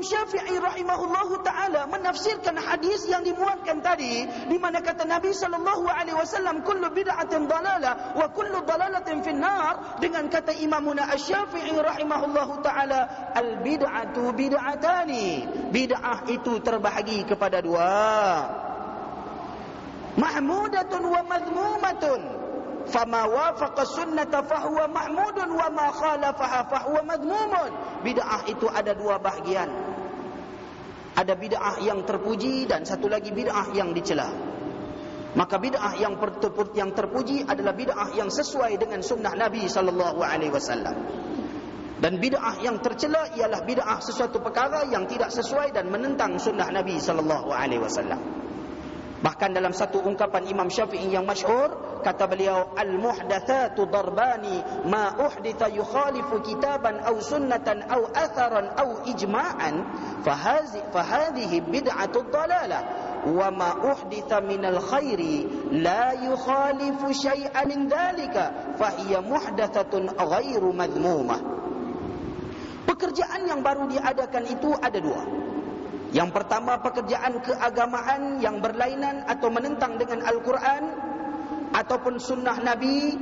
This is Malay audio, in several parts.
Imam Syafi'i rahimahullahu taala menafsirkan hadis yang dimuatkan tadi di mana kata Nabi sallallahu alaihi wasallam kullu bid'atin dalalah wa kullu dalalatin finnar dengan kata Imamuna Asy-Syafi'i rahimahullahu taala al bid'atu bid'atani bid'ah itu terbahagi kepada dua. Mahmudatun wa madhmumatun fama wafaqa sunnata fahuwa mahmudun wa ma khalafaha fahuwa madhmumun. Bid'ah itu ada dua bahagian ada bid'ah yang terpuji dan satu lagi bid'ah yang dicela. Maka bid'ah yang yang terpuji adalah bid'ah yang sesuai dengan sunnah Nabi sallallahu alaihi wasallam. Dan bid'ah yang tercela ialah bid'ah sesuatu perkara yang tidak sesuai dan menentang sunnah Nabi sallallahu alaihi wasallam. Bahkan dalam satu ungkapan Imam Syafi'i yang masyhur kata beliau al-muhdatsatu darbani ma uhditha yukhalifu kitaban aw sunnatan aw atharan aw ijma'an fahazi fahadhihi bid'atu dhalalah wa ma uhditha min al-khairi la yukhalifu shay'an min dhalika fa hiya muhdatsatun ghairu madhmumah. Pekerjaan yang baru diadakan itu ada dua. Yang pertama pekerjaan keagamaan yang berlainan atau menentang dengan Al-Quran ataupun sunnah Nabi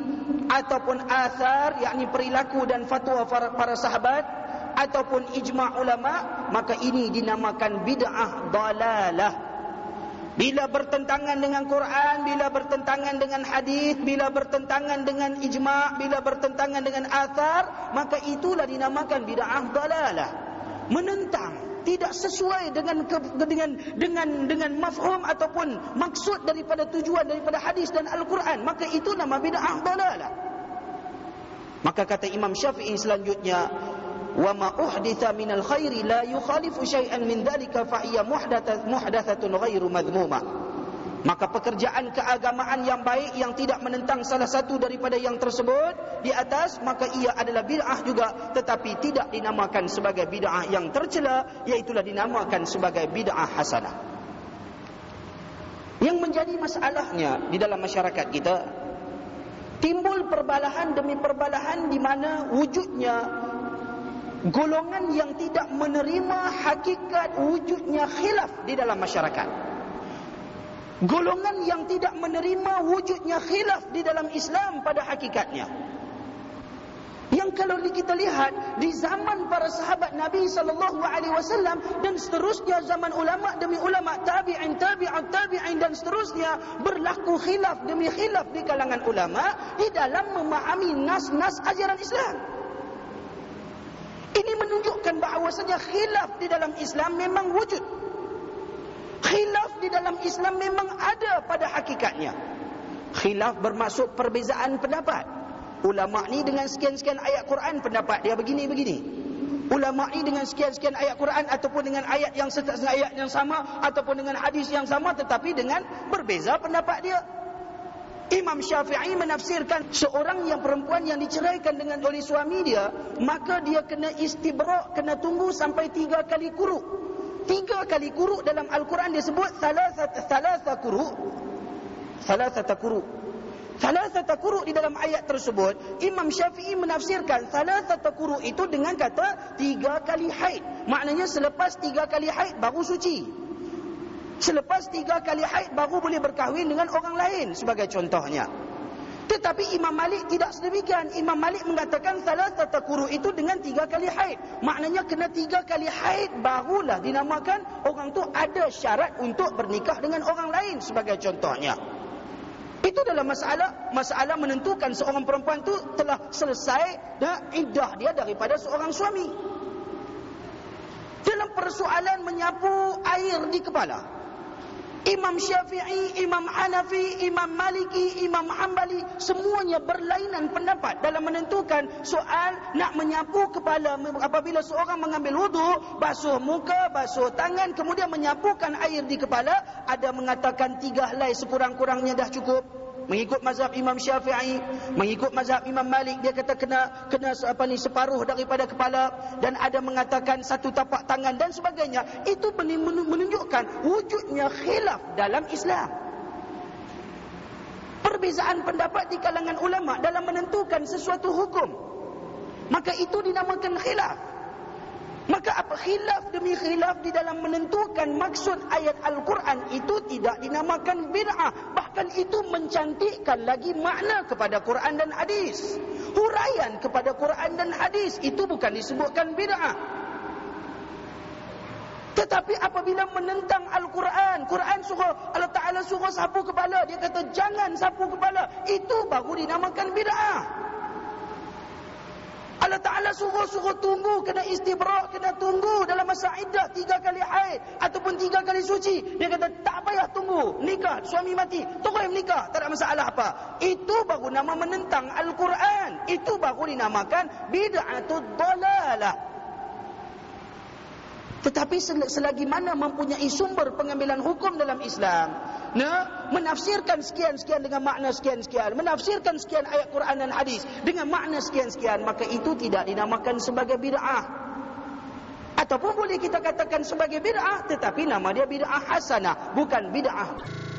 ataupun athar yakni perilaku dan fatwa para, sahabat ataupun ijma' ulama maka ini dinamakan bid'ah dalalah. Bila bertentangan dengan Quran bila bertentangan dengan hadis bila bertentangan dengan ijma' bila bertentangan dengan athar maka itulah dinamakan bid'ah dalalah menentang tidak sesuai dengan dengan dengan dengan mafhum ataupun maksud daripada tujuan daripada hadis dan Al-Quran. Maka itu nama bid'ah dalalah. Maka kata Imam Syafi'i selanjutnya wa ma uhditha min al-khairi la yukhalifu shay'an min dhalika fa hiya muhdatsatun ghairu madhmumah maka pekerjaan keagamaan yang baik yang tidak menentang salah satu daripada yang tersebut di atas maka ia adalah bid'ah juga tetapi tidak dinamakan sebagai bid'ah yang tercela iaitu dinamakan sebagai bid'ah hasanah. Yang menjadi masalahnya di dalam masyarakat kita timbul perbalahan demi perbalahan di mana wujudnya golongan yang tidak menerima hakikat wujudnya khilaf di dalam masyarakat golongan yang tidak menerima wujudnya khilaf di dalam Islam pada hakikatnya. Yang kalau kita lihat di zaman para sahabat Nabi sallallahu alaihi wasallam dan seterusnya zaman ulama demi ulama tabi'in tabi'at tabi'in dan seterusnya berlaku khilaf demi khilaf di kalangan ulama di dalam memahami nas-nas ajaran Islam. Ini menunjukkan bahawasanya khilaf di dalam Islam memang wujud dalam Islam memang ada pada hakikatnya. Khilaf bermaksud perbezaan pendapat. Ulama ni dengan sekian-sekian ayat Quran pendapat dia begini-begini. Ulama ni dengan sekian-sekian ayat Quran ataupun dengan ayat yang ayat yang sama ataupun dengan hadis yang sama tetapi dengan berbeza pendapat dia. Imam Syafi'i menafsirkan seorang yang perempuan yang diceraikan dengan oleh suami dia maka dia kena istibrak kena tunggu sampai tiga kali kuruk tiga kali kuruk dalam Al-Quran disebut salasat salasa kuruk. Salasata kuruk. Salasata kuruk di dalam ayat tersebut Imam Syafi'i menafsirkan salasata kuruk itu dengan kata tiga kali haid. Maknanya selepas tiga kali haid baru suci. Selepas tiga kali haid baru boleh berkahwin dengan orang lain sebagai contohnya tetapi Imam Malik tidak sedemikian. Imam Malik mengatakan salah tata kuru itu dengan tiga kali haid. Maknanya kena tiga kali haid barulah dinamakan orang tu ada syarat untuk bernikah dengan orang lain sebagai contohnya. Itu dalam masalah masalah menentukan seorang perempuan tu telah selesai dan iddah dia daripada seorang suami. Dalam persoalan menyapu air di kepala. Imam Syafi'i, Imam Hanafi, Imam Maliki, Imam Hanbali semuanya berlainan pendapat dalam menentukan soal nak menyapu kepala apabila seorang mengambil wudu, basuh muka, basuh tangan kemudian menyapukan air di kepala, ada mengatakan tiga helai sekurang-kurangnya dah cukup mengikut mazhab Imam Syafi'i, mengikut mazhab Imam Malik dia kata kena kena apa ni separuh daripada kepala dan ada mengatakan satu tapak tangan dan sebagainya. Itu menunjukkan wujudnya khilaf dalam Islam. Perbezaan pendapat di kalangan ulama dalam menentukan sesuatu hukum. Maka itu dinamakan khilaf. Maka apa khilaf demi khilaf di dalam menentukan maksud ayat Al-Quran itu tidak dinamakan bid'ah. Bahkan itu mencantikkan lagi makna kepada Quran dan hadis. Huraian kepada Quran dan hadis itu bukan disebutkan bid'ah. Tetapi apabila menentang Al-Quran, Quran suruh Allah Ta'ala suruh sapu kepala. Dia kata jangan sapu kepala. Itu baru dinamakan bid'ah. Allah Ta'ala suruh-suruh tunggu Kena istibrak, kena tunggu Dalam masa iddah tiga kali haid Ataupun tiga kali suci. Dia kata tak payah tunggu Nikah, suami mati Terus menikah, tak ada masalah apa. Itu baru nama menentang Al-Quran. Itu baru dinamakan Bid'atul dalalah tetapi selagi mana mempunyai sumber pengambilan hukum dalam Islam Nah, menafsirkan sekian-sekian dengan makna sekian-sekian, menafsirkan sekian ayat Quran dan hadis dengan makna sekian-sekian, maka itu tidak dinamakan sebagai bid'ah. Ataupun boleh kita katakan sebagai bid'ah, tetapi nama dia bid'ah hasanah, bukan bid'ah.